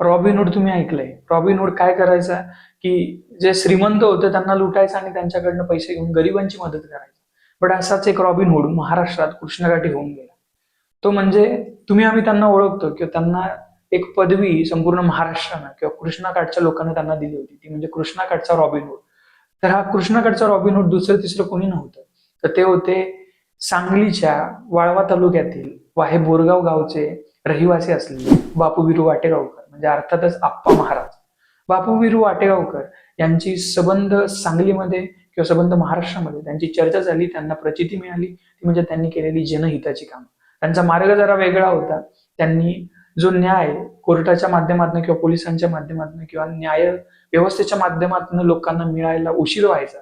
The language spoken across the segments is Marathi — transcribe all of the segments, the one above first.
रॉबिनहूड तुम्ही ऐकलंय. रॉबिनहूड काय करायचा? की जे श्रीमंत होते त्यांना लुटायचं आणि त्यांच्याकडनं पैसे घेऊन गरिबांची मदत करायची. बट असाच एक रॉबिनहूड महाराष्ट्रात कृष्णघाटी होऊन गेला. तो म्हणजे तुम्ही आम्ही त्यांना ओळखतो किंवा त्यांना एक पदवी संपूर्ण महाराष्ट्रानं किंवा कृष्णाकाठच्या लोकांना त्यांना दिली होती. ती म्हणजे कृष्णाकाठचा रॉबिनहूड. तर हा कृष्णाकाठचा रॉबिनहूड दुसरं तिसरं कोणी नव्हतं. तर ते होते सांगलीच्या वाळवा तालुक्यातील वाहे बोरगाव गावचे रहिवासी असलेले बापू विरू वाटेगावकर. म्हणजे अर्थातच आप्पा महाराज. बापू विरू वाटेगावकर यांची संबंध सांगलीमध्ये किंवा संबंध महाराष्ट्रामध्ये त्यांची चर्चा झाली त्यांना प्रचिती मिळाली ती म्हणजे त्यांनी केलेली जनहिताची कामं. त्यांचा मार्ग जरा वेगळा होता. त्यांनी जो न्याय कोर्टाच्या माध्यमातून किंवा पोलिसांच्या माध्यमातून किंवा न्याय व्यवस्थेच्या माध्यमातून लोकांना मिळायला उशीर व्हायचा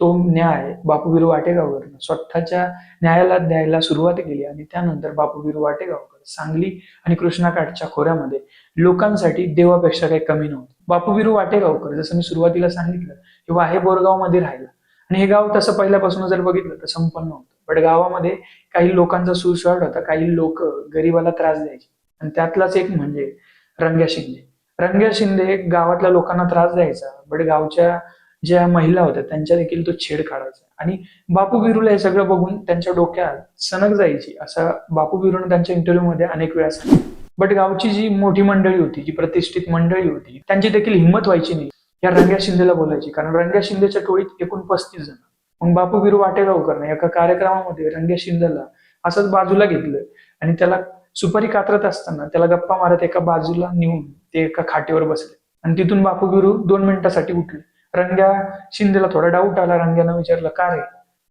तो न्याय बापूवीर वाटेगावकर स्वतःच्या न्यायालयात द्यायला सुरुवात केली आणि त्यानंतर बापूवीर वाटेगावकर सांगली आणि कृष्णाकाठच्या खोऱ्यामध्ये लोकांसाठी देवापेक्षा काही कमी नव्हतं. बापूवीर वाटेगावकर जसं मी सुरुवातीला सांगितलं की वाहे बोरगावमध्ये राहिला. आणि हे गाव तसं पहिल्यापासून जर बघितलं तर संपन्न होतं. पण गावामध्ये काही लोकांचा सुसवाट होता काही लोक गरीबाला त्रास द्यायचे. आणि त्यातलाच एक म्हणजे रंग्या शिंदे. रंग्या शिंदे गावातल्या लोकांना त्रास द्यायचा बट गावच्या ज्या महिला होत्या त्यांच्या देखील तो छेड काढायचा आणि बापू बिरूला हे सगळं बघून त्यांच्या डोक्यात सनक जायची. असा बापू बिरूने त्यांच्या इंटरव्ह्यू मध्ये अनेक वेळा सांगितलं. बट गावची जी मोठी मंडळी होती जी प्रतिष्ठित मंडळी होती त्यांची देखील हिंमत व्हायची नाही. या रंग्या शिंदेला बोलायची. कारण रंग्या शिंदेच्या टोळीत एकूण पस्तीस जण. मग बापू बिरू वाटेगावकरने एका कार्यक्रमामध्ये रंग्या शिंदेला असंच बाजूला घेतलं. आणि त्याला सुपारी कातरत असताना त्याला गप्पा मारत एका बाजूला नेऊन ते एका खाटेवर बसले. आणि तिथून बापू बिरू दोन मिनिटासाठी उठले. रंग्या शिंदेला थोडा डाऊट आला रंग्यानं विचारलं का रे?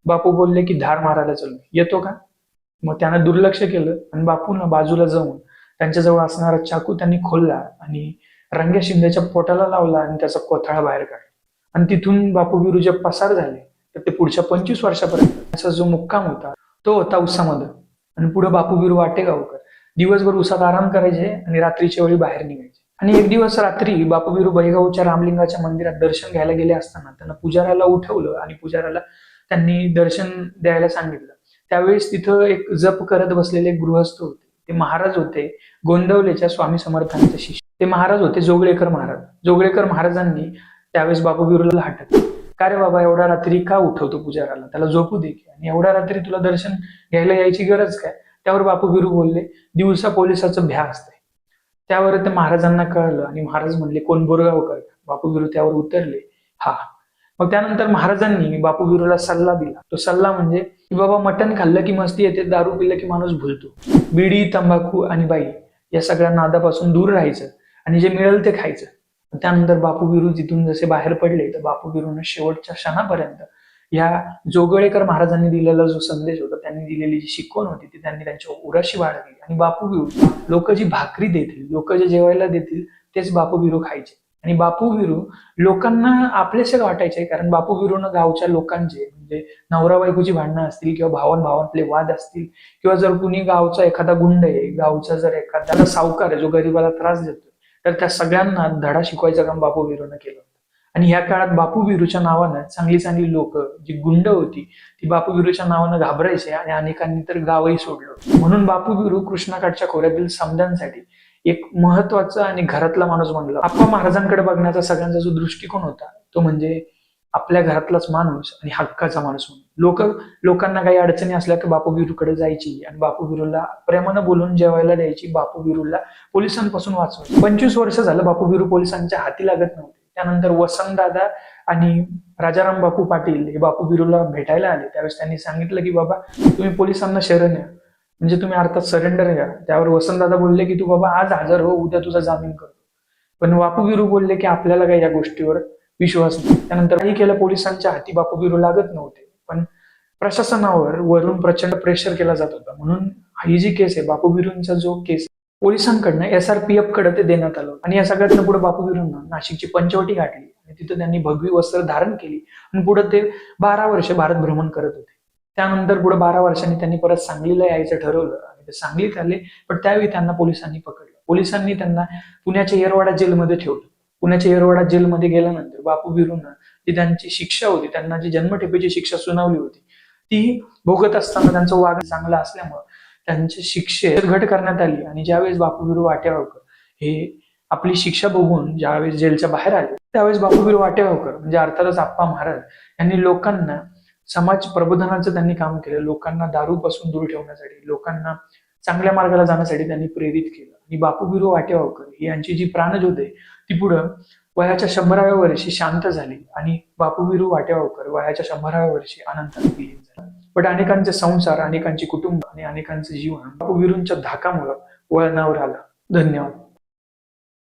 बापू बोलले की धार मारायला चालू. येतो का? मग त्यानं दुर्लक्ष केलं आणि बापूला बाजूला जाऊन त्यांच्याजवळ असणारा चाकू त्यांनी खोलला आणि रंग्या शिंदेच्या पोटाला लावला आणि त्याचा कोथळा बाहेर काढला. आणि तिथून बापू बिरू जे पसार झाले. तर ते पुढच्या पंचवीस वर्षापर्यंत त्याचा जो मुक्काम होता तो होता उसामध्ये. आणि पुढे बापू बिरू वाटेगावकर. दिवसभर उसात आराम करायचे आणि रात्रीच्या वेळी बाहेर निघायचे. आणि एक दिवस रात्री बापू बिरू बैगावच्या रामलिंगाच्या मंदिरात दर्शन घ्यायला गेले असताना त्यांना पुजाऱ्याला उठवलं आणि पुजाऱ्याला त्यांनी दर्शन द्यायला सांगितलं. त्यावेळेस तिथं एक जप करत बसलेले गृहस्थ होते. ते महाराज होते गोंदवलेच्या स्वामी समर्थांचे शिष्य. ते महाराज होते जोगळेकर महाराज. जोगळेकर महाराजांनी त्यावेळेस बापू बिरूला हटक का रे बाबा एवढा रात्री का उठवतो पुजाराला त्याला झोपू दे की. आणि एवढ्या रात्री तुला दर्शन घ्यायला यायची गरज काय? त्यावर बापू बिरू बोलले दिवसा पोलिसाचं भ्या असते. त्यावर ते महाराजांना कळलं आणि महाराज म्हणले कोण बोरगावकर? बापू बिरू त्यावर उतरले. हा. मग त्यानंतर महाराजांनी बापू बिरूला सल्ला दिला. तो सल्ला म्हणजे की बाबा मटण खाल्लं की मस्ती येते दारू पिलं की माणूस भुलतो. बिडी तंबाखू आणि बाई या सगळ्या नादापासून दूर राहायचं आणि जे मिळेल ते खायचं. त्यानंतर बापू बिरू तिथून जसे बाहेर पडले तर बापूगिरूनं शेवटच्या क्षणापर्यंत या जोगळेकर महाराजांनी दिलेला जो संदेश होता त्यांनी दिलेली जी शिकवण होती ती त्यांनी त्यांच्या उराशी वाढली आणि बापू बिरू लोक जी भाकरी देतील लोक जे जेवायला देतील तेच बापू बिरू खायचे. आणि बापू बिरू लोकांना आपलेसे वाटायचे कारण बापू बिरूनं गावच्या लोकांचे म्हणजे नवरा बायकोची भांडणं असतील किंवा भावन भावांतले वाद असतील किंवा जर कुणी गावचा एखादा गुंड आहे गावचा जर एखादा सावकार आहे जो गरिबाला त्रास देतो तर त्या सगळ्यांना धडा शिकवायचं काम बापू बिरूनं केलं आणि ह्या काळात बापू बिरूच्या नावानं चांगली चांगली लोक जी गुंड होती ती बापू बिरूच्या नावानं घाबरायचे आणि अनेकांनी तर गावही सोडलं म्हणून बापू बिरू कृष्णाकाठच्या खोऱ्यातील समद्यांसाठी एक महत्त्वाचा आणि घरातला माणूस म्हणला आप्पा महाराजांकडे बघण्याचा सगळ्यांचा जो दृष्टिकोन होता तो म्हणजे आपल्या घरातलाच माणूस आणि हक्काचा माणूस म्हणून. लोक लोकांना काही अडचणी असल्या की बापू बिरूकडे जायची आणि बापू बिरूला प्रेमानं बोलून जेवायला द्यायची बापू बिरूला पोलिसांपासून वाचवायची. पंचवीस वर्ष झालं बापू बिरू पोलिसांच्या हाती लागत नव्हते. त्यानंतर वसंतदादा आणि राजाराम बापू पाटील हे बापू बिरूला भेटायला आले. त्यावेळेस त्यांनी सांगितलं की बाबा तुम्ही पोलिसांना शरण या. म्हणजे तुम्ही अर्थात सरेंडर घ्या त्यावर वसंतदादा बोलले की तू बाबा आज हजर हो उद्या तुझा जामीन करतो पण बापू बिरू बोलले की आपल्याला काही या गोष्टीवर विश्वास नाही. त्यानंतर काही केलं पोलिसांच्या हाती बापू बिरू लागत नव्हते. पण प्रशासनावर वरून प्रचंड प्रेशर केला जात होता. म्हणून ही जी केस आहे बापू बिरूंचा जो केस पोलिसांकडनं एस आर पी एफकडे ते देण्यात आलं. आणि या सगळ्यातनं पुढे बापू बिरूंना नाशिकची पंचवटी गाठली. आणि तिथं त्यांनी भगवी वस्त्र धारण केली. आणि पुढे ते बारा वर्ष भारत भ्रमण करत होते. त्यानंतर पुढे बारा वर्षांनी त्यांनी परत सांगलीला यायचं ठरवलं. आणि ते सांगलीत आले. पण त्यावेळी त्यांना पोलिसांनी पकडलं. पोलिसांनी त्यांना पुण्याच्या येरवाडा जेलमध्ये ठेवलं. पुण्याच्या येरवाडा जेलमध्ये गेल्यानंतर बापू बिरूंना जी त्यांची शिक्षा होती त्यांना जी जन्मठेपेची शिक्षा सुनावली होती ती भोगत असताना त्यांचं वागणं चांगलं असल्यामुळे त्यांचे शिक्षे घट करण्यात आली आणि ज्यावेळेस बापू बिरू वाटेगावकर हे आपली शिक्षा बघून ज्यावेळेस जेलच्या बाहेर आले त्यावेळेस बापूबीर वाटेगावकर म्हणजे अर्थातच आप्पा महाराज यांनी लोकांना समाज प्रबोधनाचं त्यांनी काम केलं. लोकांना दारूपासून दूर ठेवण्यासाठी लोकांना चांगल्या मार्गाला जाण्यासाठी त्यांनी प्रेरित केलं. आणि बापूबिरो वाटेगावकर ही यांची जी प्राणज्योत आहे ती पुढं वयाच्या शंभराव्या वर्षी शांत झाली आणि बापूबिरू वाटेगावकर वयाच्या शंभराव्या वर्षी अनंतात विलीन झाला. बट अनेकांचे संसार अनेकांची कुटुंब आणि अनेकांचं जीवन विरूंच्या धाकामुळं वळणावर आलं. धन्यवाद.